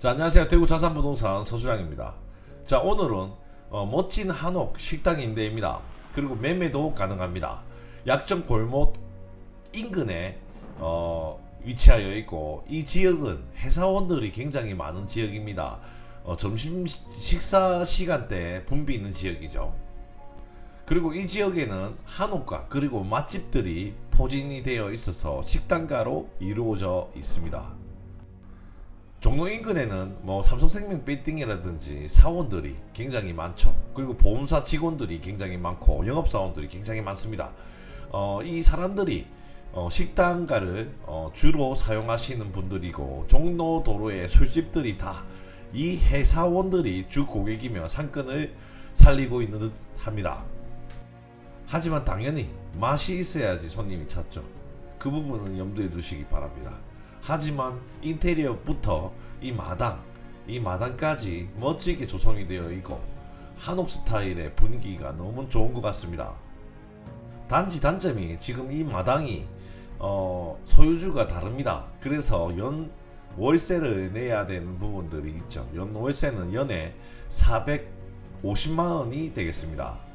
자, 안녕하세요. 대구 자산부동산 서수장입니다. 자, 오늘은 어, 멋진 한옥 식당 임대입니다. 그리고 매매도 가능합니다. 약정 골목 인근에 어, 위치하여 있고 이 지역은 회사원들이 굉장히 많은 지역입니다. 어, 점심 시- 식사 시간대 붐비 있는 지역이죠. 그리고 이 지역에는 한옥과 그리고 맛집들이 포진이 되어 있어서 식당가로 이루어져 있습니다. 종로 인근에는 뭐 삼성생명 빌딩이라든지 사원들이 굉장히 많죠. 그리고 보험사 직원들이 굉장히 많고 영업사원들이 굉장히 많습니다. 어, 이 사람들이 어, 식당가를 어, 주로 사용하시는 분들이고 종로 도로의 술집들이 다 이 회사원들이 주 고객이며 상권을 살리고 있는 듯 합니다. 하지만 당연히 맛이 있어야지 손님이 찾죠. 그 부분은 염두에 두시기 바랍니다. 하지만 인테리어부터 이 마당, 이 마당까지 멋지게 조성이 되어 있고 한옥 스타일의 분위기가 너무 좋은 것 같습니다. 단지 단점이 지금 이 마당이 어, 소유주가 다릅니다. 그래서 연 월세를 내야 되는 부분들이 있죠. 연 월세는 연에 450만 원이 되겠습니다.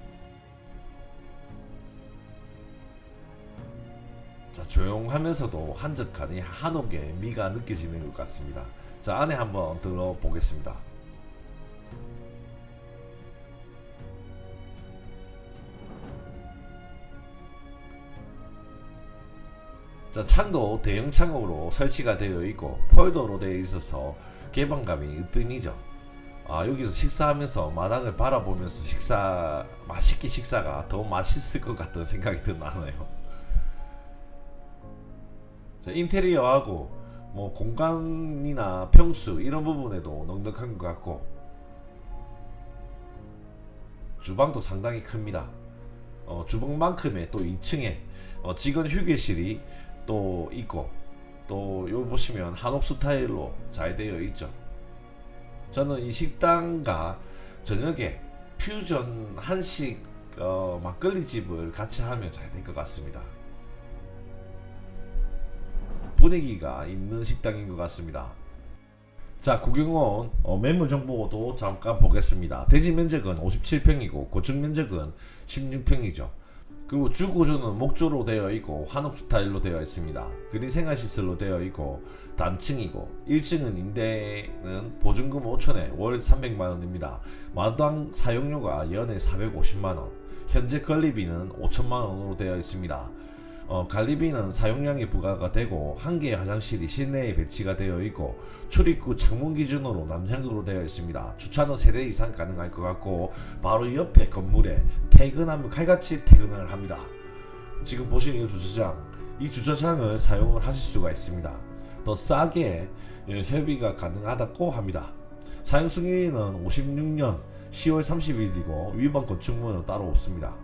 자, 조용하면서도 한적한 이 한옥의 미가 느껴지는 것 같습니다. 자, 안에 한번 들어보겠습니다. 자, 창도 대형 창으로 설치가 되어 있고 폴더로 되어 있어서 개방감이 으뜸이죠. 아, 여기서 식사하면서 마당을 바라보면서 식사 맛있게 식사가 더 맛있을 것 같다는 생각이 드나요. 자, 인테리어하고 뭐 공간이나 평수 이런 부분에도 넉넉한 것 같고 주방도 상당히 큽니다. 어, 주방만큼의 또 2층에 어, 직원 휴게실이 또 있고 또 여기 보시면 한옥 스타일로 잘 되어 있죠. 저는 이 식당과 저녁에 퓨전 한식 어, 막걸리 집을 같이 하면 잘 될 것 같습니다. 분위기가 있는 식당인 것 같습니다. 자, 구경원 어, 매물 정보도 잠깐 보겠습니다. 대지 면적은 57평이고 고층 면적은 16평이죠. 그리고 주 구조는 목조로 되어 있고 한옥 스타일로 되어 있습니다. 그린 생활 시설로 되어 있고 단층이고 1층은 임대는 보증금 5천에 월 300만 원입니다. 마당 사용료가 연에 450만 원, 현재 건립비는 5천만 원으로 되어 있습니다. 어, 관리비는 사용량이 부과가 되고 한 개의 화장실이 실내에 배치가 되어 있고 출입구 창문 기준으로 남향으로 되어 있습니다. 주차는 세대 이상 가능할 것 같고 바로 옆에 건물에 퇴근하면 칼같이 퇴근을 합니다. 지금 보시는 이 주차장, 이 주차장을 사용을 하실 수가 있습니다. 더 싸게 예, 협의가 가능하다고 합니다. 사용 승인은 56년 10월 30일이고 위반 건축물은 따로 없습니다.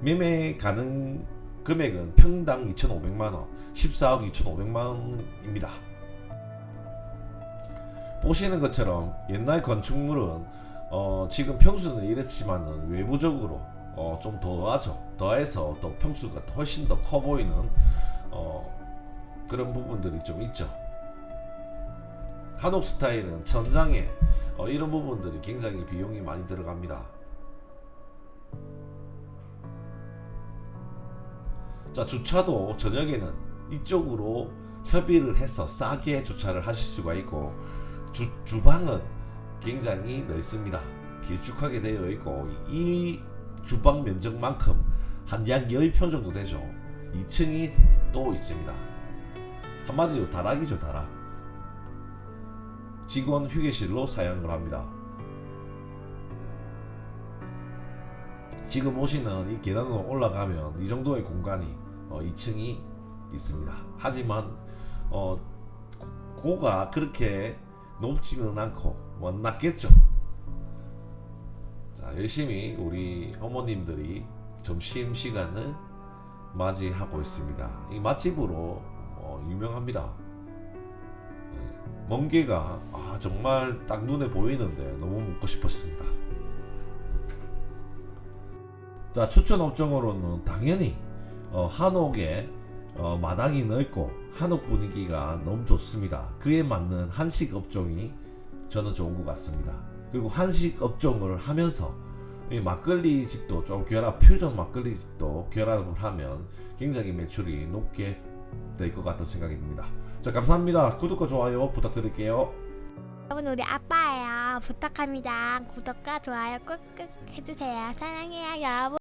매매 가능 금액은 평당 2,500만 원, 14억 2,500만 원입니다. 보시는 것처럼 옛날 건축물은 어, 지금 평수는 이렇지만은 외부적으로 어, 좀 더하죠. 더해서 또 평수가 훨씬 더 커 보이는 어, 그런 부분들이 좀 있죠. 한옥 스타일은 천장에 어, 이런 부분들이 굉장히 비용이 많이 들어갑니다. 자 주차도 저녁에는 이쪽으로 협의를 해서 싸게 주차를 하실 수가 있고 주, 주방은 굉장히 넓습니다. 길쭉하게 되어 있고 이 주방 면적만큼 한 약 10평 정도 되죠. 2층이 또 있습니다. 한마디로 다락이죠 다락. 직원 휴게실로 사용을 합니다. 지금 보시는 이 계단으로 올라가면 이 정도의 공간이 어, 2층이 있습니다. 하지만 어, 고- 고가 그렇게 높지는 않고 뭐 낮겠죠. 자 열심히 우리 어머님들이 점심 시간을 맞이하고 있습니다. 이 맛집으로 어, 유명합니다. 예, 멍게가 아, 정말 딱 눈에 보이는데 너무 먹고 싶었습니다. 자 추천 업종으로는 당연히 어, 한옥에 어, 마당이 넓고 한옥 분위기가 너무 좋습니다. 그에 맞는 한식 업종이 저는 좋은 것 같습니다. 그리고 한식 업종을 하면서 이 막걸리 집도 좀 결합 퓨전 막걸리 집도 결합을 하면 굉장히 매출이 높게 될 것 같다는 생각이 듭니다. 자 감사합니다. 구독과 좋아요 부탁드릴게요. 여러분 우리 아빠예요. 부탁합니다. 구독과 좋아요 꾹꾹 해주세요. 사랑해요 여러분.